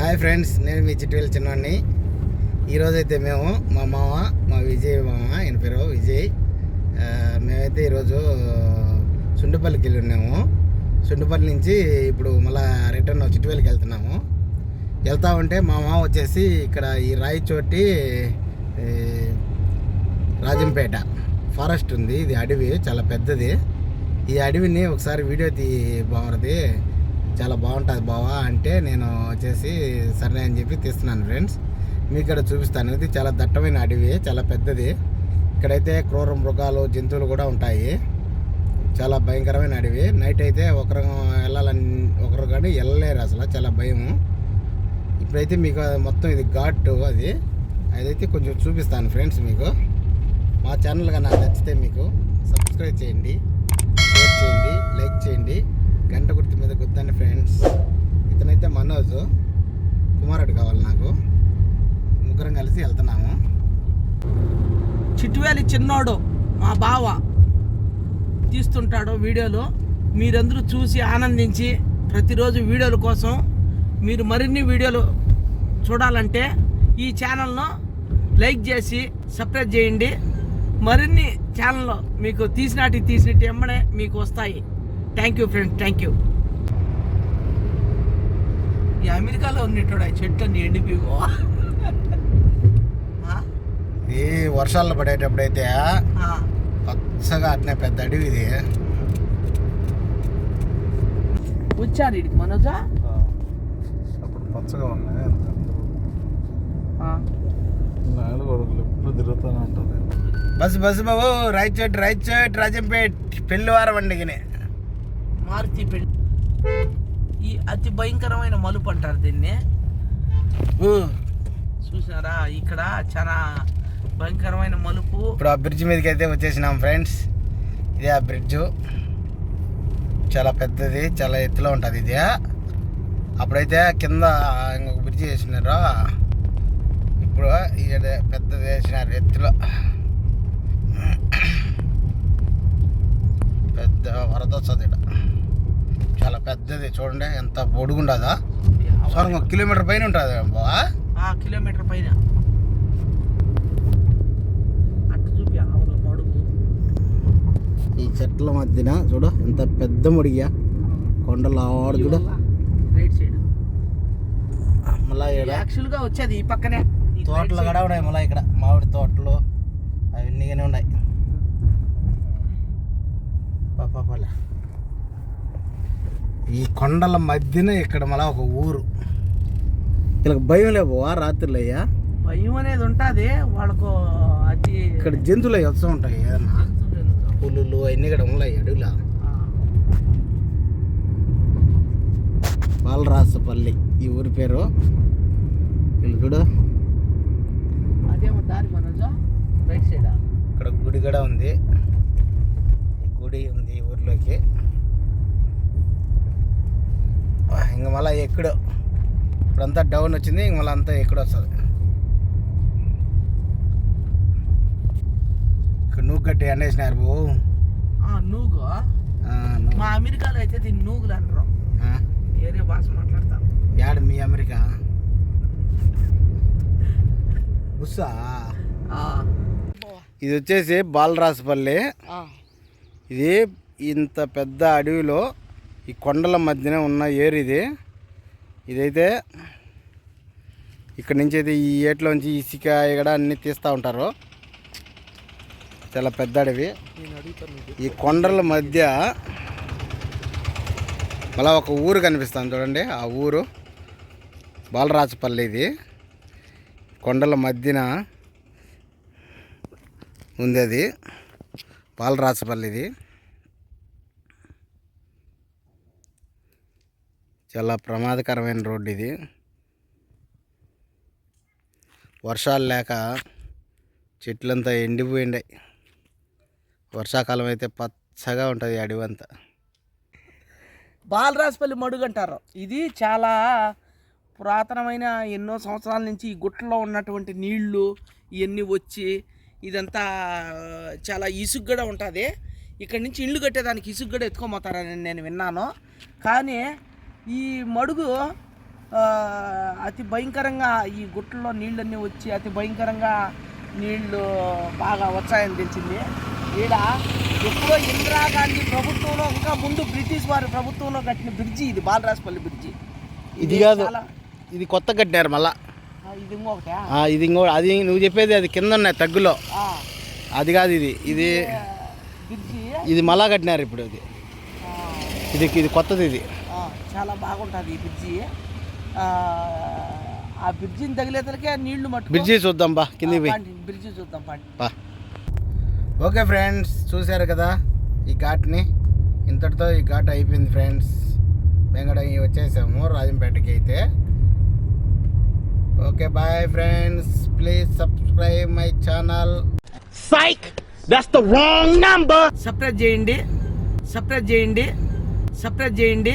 Hi friends నేను మీ చిట్టువేలు చిన్నవాడిని ఈరోజైతే మేము మా మామ మా విజయ్ మామ ఆయన పేరు విజయ్. మేమైతే ఈరోజు సుండుపల్లికి వెళ్ళి ఉన్నాము సుండుపల్లి నుంచి ఇప్పుడు మళ్ళీ రిటర్న్ చిట్టువేలికి వెళ్తున్నాము. వెళ్తా ఉంటే మా మామ వచ్చేసి ఇక్కడ ఈ రాయిచోటి రాజంపేట ఫారెస్ట్ ఉంది. ఇది అడవి చాలా పెద్దది. ఈ అడవిని ఒకసారి వీడియో తీ బాగుంది చాలా బాగుంటుంది బావా అంటే నేను వచ్చేసి సరే అని చెప్పి తీస్తున్నాను ఫ్రెండ్స్. మీకు ఇక్కడ చూపిస్తాను. ఇది చాలా దట్టమైన అడవి చాలా పెద్దది. ఇక్కడైతే క్రూర మృగాలు జంతువులు కూడా ఉంటాయి. చాలా భయంకరమైన అడవి. నైట్ అయితే ఒకరు వెళ్ళాలని ఒకరు కానీ వెళ్ళలేరు అసలు. చాలా భయము. ఇప్పుడైతే మీకు మొత్తం ఇది ఘాట్ అది. అదైతే కొంచెం చూపిస్తాను ఫ్రెండ్స్ మీకు. మా ఛానల్ కన్నా నచ్చితే మీకు సబ్స్క్రైబ్ చేయండి షేర్ చేయండి లైక్ చేయండి. గంట గుర్తు మీద గుద్దండి ఫ్రెండ్స్ ఇతనైతే మనోజ్ కుమారుడు కావాలి నాకు ముగ్గురం కలిసి వెళ్తున్నాము. చిట్టువేలి చిన్నోడు మా బావ తీస్తుంటాడు వీడియోలు. మీరందరూ చూసి ఆనందించి ప్రతిరోజు వీడియోల కోసం మీరు మరిన్ని వీడియోలు చూడాలంటే ఈ ఛానల్ను లైక్ చేసి సబ్స్క్రైబ్ చేయండి. మరిన్ని ఛానల్ మీకు తీసినట్టు తీసినట్టు ఎమ్మడే మీకు వస్తాయి. Thank you friends thank you. ఈ అమెరికాలో ఉన్నట్టు చెట్లన్నీ ఎండిపోయి ఈ వర్షాలు పడేటప్పుడైతే పచ్చగా అట్నే పెద్ద అడవి ఇది. వచ్చారు ఇడికి మనోజా? అప్పుడు పచ్చగా ఉన్నాయి ఎప్పుడు తిరుగుతూనే ఉంటుంది బస్ బస్ బాబు రైట్ చోట్ రైట్ చోట్ రాజంపేట్ పెళ్ళివారం పండుగనే మారుతి పెళ్ళి ఈ అతి భయంకరమైన మలుపు అంటారు దీన్ని. చూసారా? ఇక్కడ చాలా భయంకరమైన మలుపు. ఇప్పుడు ఆ బ్రిడ్జ్ మీదకి అయితే వచ్చేసినాం ఫ్రెండ్స్ ఇది ఆ బ్రిడ్జ్ చాలా పెద్దది చాలా ఎత్తులో ఉంటుంది ఇది. అప్పుడైతే కింద ఇంకొక బ్రిడ్జ్ వేసినారు. ఇప్పుడు పెద్దది వేసినారు ఎత్తులో. పెద్ద వరద వస్తుంది ఈడ. చాలా పెద్దది చూడండి ఎంత పొడుగుండదా సొరంగం ఒక కిలోమీటర్ పైన ఉంటుంది బావా ఆ కిలోమీటర్ పైన అటు చూపి ఆవుల మడుగు ఈ చెట్ల మధ్యన చూడు ఎంత పెద్ద ముడిగా కొండలు ఆడు చూడు. రైట్ సైడ్ మళ్ళా ఈడ యాక్చువల్గా వచ్చేది ఈ పక్కనే. తోటలు కూడా. ఉన్నాయి మళ్ళీ ఇక్కడ. మామిడి తోటలు అవన్నీ కానీ ఉన్నాయి. పాపాపాలే. ఈ కొండల మధ్యన ఇక్కడ మళ్ళా ఒక ఊరు. వీళ్ళకి భయం లేవా రాత్రులు అయ్యా? భయం అనేది ఉంటుంది వాళ్ళకు అతి ఇక్కడ జంతువులు వస్తూ ఉంటాయి. ఏదన్నా పులులు అవన్నీ కూడా ఉన్నాయి అడవిలో. బాలరాసపల్లి ఈ ఊరి పేరు. వీళ్ళు చూడు. అదేమో దారి మనోజా రైట్ సైడ్ ఇక్కడ గుడి కూడా ఉంది. ఈ గుడి ఉంది ఈ ఊర్లోకి. ఇంక మళ్ళీ ఎక్కడో. ఇప్పుడంతా డౌన్ వచ్చింది ఇంక మళ్ళీ అంతా ఎక్కడ వస్తుంది. కట్టి ఎండేసినారు బో. నూగు. మా అమెరికాలో అయితే దీన్ని నూగులు అంటారు. భాష మాట్లాడతాం. యాడ మీ అమెరికా? బుస్సా? ఇది వచ్చేసి బాలరాజపల్లి. ఇది ఇంత పెద్ద అడవిలో ఈ కొండల మధ్యన ఉన్న ఏరు ఇది. ఇదైతే ఇక్కడ నుంచి అయితే ఈ ఏట్లోంచి ఇసుక ఇక్కడ అన్నీ తీస్తూ ఉంటారు. చాలా పెద్ద అడవి ఈ కొండల మధ్య అలా ఒక ఊరు కనిపిస్తుంది చూడండి. ఆ ఊరు బాలరాజపల్లి ఇది. కొండల మధ్యన ఉంది అది. బాలరాజపల్లి ఇది. చాలా ప్రమాదకరమైన రోడ్డు ఇది. వర్షాలు లేక చెట్లంతా ఎండిపోయిండాయి. వర్షాకాలం అయితే పచ్చగా ఉంటుంది అడవి అంతా బాలరాజపల్లి మడుగు అంటారు. ఇది చాలా పురాతనమైన ఎన్నో సంవత్సరాల నుంచి ఈ గుట్టలో ఉన్నటువంటి నీళ్ళు ఇవన్నీ వచ్చి ఇదంతా చాలా ఇసుగు కూడా ఉంటుంది. ఇక్కడ నుంచి ఇల్లు కట్టేదానికి ఇసుగు కూడా ఎత్తుకోమోతారని నేను విన్నాను. కానీ ఈ మడుగు అతి భయంకరంగా ఈ గుట్టలో నీళ్ళన్నీ వచ్చి అతి భయంకరంగా నీళ్ళు బాగా వచ్చాయని తెలిసింది ఈడ ఎప్పుడో ఇందిరాగాంధీ ప్రభుత్వంలో ఇంకా ముందు బ్రిటిష్ వారి ప్రభుత్వంలో కట్టిన బ్రిడ్జి ఇది బాలరాజపల్లి బ్రిడ్జి. ఇది కాదు. ఇది కొత్త కట్టినారు మళ్ళా. ఇది ఇంకొకటే? ఇది ఇంకో అది నువ్వు చెప్పేది అది కింద ఉన్నాయి తగ్గులో. అది కాదు ఇది. ఇది బ్రిడ్జి. ఇది మళ్ళా కట్టినారు ఇప్పుడు ఇది ఇది ఇది కొత్తది ఇది. చాలా బాగుంటుంది ఈ బ్రిడ్జి. ఆ, బ్రిడ్జిని తగిలేతలకే నీళ్ళు మట్టుకు బ్రిడ్జి చూద్దాం బా కిందికి పాండి, బ్రిడ్జి చూద్దాం బా. ఓకే ఫ్రెండ్స్ చూశారు కదా ఈ ఘాట్ని? ఇంతటితో ఈ ఘాట్ అయిపోయింది ఫ్రెండ్స్. మేము కూడా వచ్చేసాము రాజంపేటకి అయితే. Okay bye friends. Please subscribe my channel. Separate చేయండి. సపరేట్ చేయండి. సపరేట్ చేయండి.